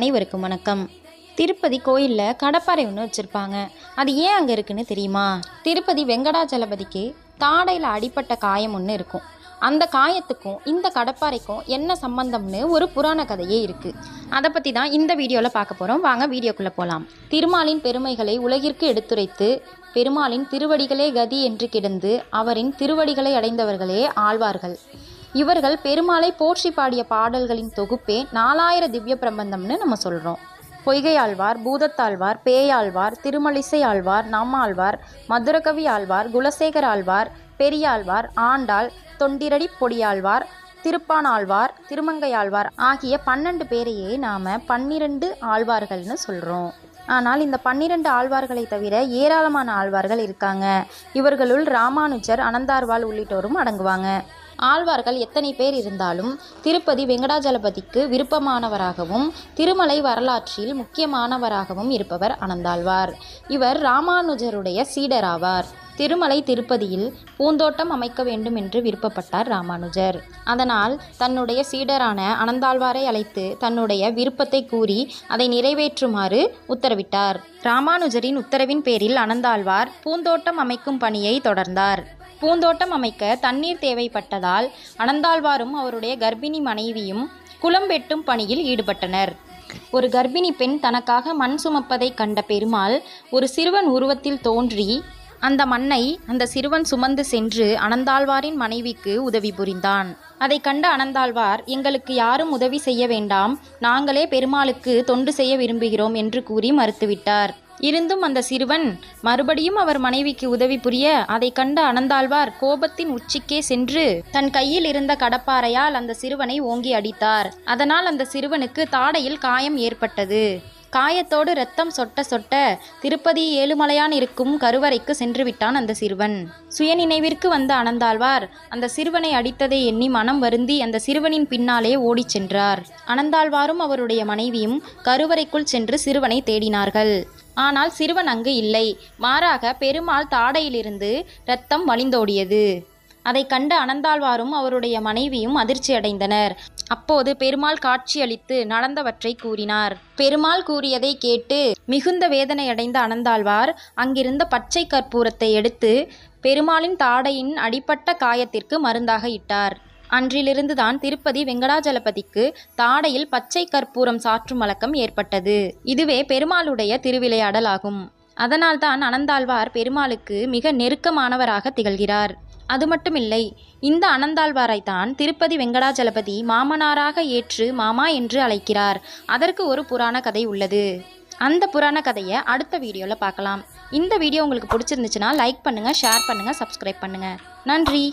அனைவருக்கும் வணக்கம். திருப்பதி கோயிலில் கடப்பாறை ஒன்று வச்சுருப்பாங்க. அது ஏன் அங்கே இருக்குன்னு தெரியுமா? திருப்பதி வெங்கடாஜலபதிக்கு தாடையில் அடிப்பட்ட காயம் ஒன்று இருக்கும். அந்த காயத்துக்கும் இந்த கடப்பாறைக்கும் என்ன சம்பந்தம்னு ஒரு புராண கதையே இருக்குது அதை பற்றி தான் இந்த வீடியோவில் பார்க்க போகிறோம் வாங்க வீடியோக்குள்ளே போகலாம் திருமாலின் பெருமைகளை உலகிற்கு எடுத்துரைத்து பெருமாளின் திருவடிகளே கதி என்று கிடந்து அவரின் திருவடிகளை அடைந்தவர்களே ஆழ்வார்கள். இவர்கள் பெருமாளை போற்றி பாடிய பாடல்களின் தொகுப்பே நாலாயிர திவ்ய பிரபந்தம்னு நம்ம சொல்கிறோம் பொய்கையாழ்வார் பூதத்தாழ்வார் பேயாழ்வார் திருமலிசை ஆழ்வார் நம்மாழ்வார் மதுரகவி ஆழ்வார் குலசேகர் ஆழ்வார் பெரியாழ்வார் ஆண்டாள் தொண்டிரடி பொடியாழ்வார் திருப்பானாழ்வார் திருமங்கையாழ்வார் ஆகிய பன்னெண்டு பேரையே நாம் பன்னிரண்டு ஆழ்வார்கள்னு சொல்கிறோம் ஆனால் இந்த பன்னிரண்டு ஆழ்வார்களை தவிர ஏராளமான ஆழ்வார்கள் இருக்காங்க. இவர்களுள் ராமானுஜர் அனந்தார்வாள் உள்ளிட்டோரும் அடங்குவாங்க. ஆழ்வார்கள் எத்தனை பேர் இருந்தாலும் திருப்பதி வெங்கடாஜலபதிக்கு விருப்பமானவராகவும் திருமலை வரலாற்றில் முக்கியமானவராகவும் இருப்பவர் அனந்தாழ்வார். இவர் ராமானுஜருடைய சீடராவார். திருமலை திருப்பதியில் பூந்தோட்டம் அமைக்க வேண்டும் என்று விருப்பப்பட்டார் ராமானுஜர். அதனால் தன்னுடைய சீடரான அனந்தாழ்வாரை அழைத்து தன்னுடைய விருப்பத்தை கூறி அதை நிறைவேற்றுமாறு உத்தரவிட்டார். ராமானுஜரின் உத்தரவின் பேரில் அனந்தாழ்வார் பூந்தோட்டம் அமைக்கும் பணியை தொடர்ந்தார். பூந்தோட்டம் அமைக்க தண்ணீர் தேவைப்பட்டதால் அனந்தாழ்வாரும் அவருடைய கர்ப்பிணி மனைவியும் குளம் வெட்டும் பணியில் ஈடுபட்டனர். ஒரு கர்ப்பிணி பெண் தனக்காக மண் சுமப்பதைக் கண்ட பெருமாள் ஒரு சிறுவன் உருவத்தில் தோன்றி அந்த மண்ணை அந்த சிறுவன் சுமந்து சென்று அனந்தாழ்வாரின் மனைவிக்கு உதவி புரிந்தான். அதை கண்ட அனந்தாழ்வார் எங்களுக்கு யாரும் உதவி செய்ய வேண்டாம். நாங்களே பெருமாளுக்கு தொண்டு செய்ய விரும்புகிறோம் என்று கூறி மறுத்துவிட்டார். இருந்தும் அந்த சிறுவன் மறுபடியும் அவர் மனைவிக்கு உதவி புரிய அதை கண்ட அனந்தாழ்வார் கோபத்தின் உச்சிக்கே சென்று தன் கையில் இருந்த கடப்பாறையால் அந்த சிறுவனை ஓங்கி அடித்தார். அதனால் அந்த சிறுவனுக்கு தாடையில் காயம் ஏற்பட்டது. காயத்தோடு ரத்தம் சொட்ட சொட்ட திருப்பதி ஏழுமலையான் இருக்கும் கருவறைக்கு சென்று விட்டான் அந்த சிறுவன். சுயநினைவிற்கு வந்த அனந்தாழ்வார் அந்த சிறுவனை அடித்ததை எண்ணி மனம் வருந்தி அந்த சிறுவனின் பின்னாலே ஓடிச் சென்றார். அனந்தாழ்வாரும் அவருடைய மனைவியும் கருவறைக்குள் சென்று சிறுவனை தேடினார்கள். ஆனால் சிறுவன் அங்கு இல்லை. மாறாக பெருமாள் தாடையிலிருந்து இரத்தம் வழிந்தோடியது. அதை கண்ட அனந்தாழ்வாரும் அவருடைய மனைவியும் அதிர்ச்சியடைந்தனர் அப்போது பெருமாள் காட்சியளித்து நடந்தவற்றை கூறினார். பெருமாள் கூறியதை கேட்டு மிகுந்த வேதனையடைந்த அனந்தாழ்வார் அங்கிருந்த பச்சை கற்பூரத்தை எடுத்து பெருமாளின் தாடையின் அடிப்பட்ட காயத்திற்கு மருந்தாக இட்டார். அன்றிலிருந்துதான் திருப்பதி வெங்கடாஜலபதிக்கு தாடையில் பச்சை கற்பூரம் சாற்றும் வழக்கம் ஏற்பட்டது. இதுவே பெருமாளுடைய திருவிளையாடல் ஆகும். அதனால்தான் அனந்தாழ்வார் பெருமாளுக்கு மிக நெருக்கமானவராக திகழ்கிறார். அது மட்டுமில்லை இந்த அனந்தாழ்வாரைத்தான் திருப்பதி வெங்கடாஜலபதி மாமனாராக ஏற்று மாமா என்று அழைக்கிறார். அதற்கு ஒரு புராண கதை உள்ளது. அந்த புராண கதையை அடுத்த வீடியோவில் பார்க்கலாம். இந்த வீடியோ உங்களுக்கு பிடிச்சிருந்துச்சுன்னா லைக் பண்ணுங்கள் ஷேர் பண்ணுங்கள் சப்ஸ்கிரைப் பண்ணுங்கள் நன்றி!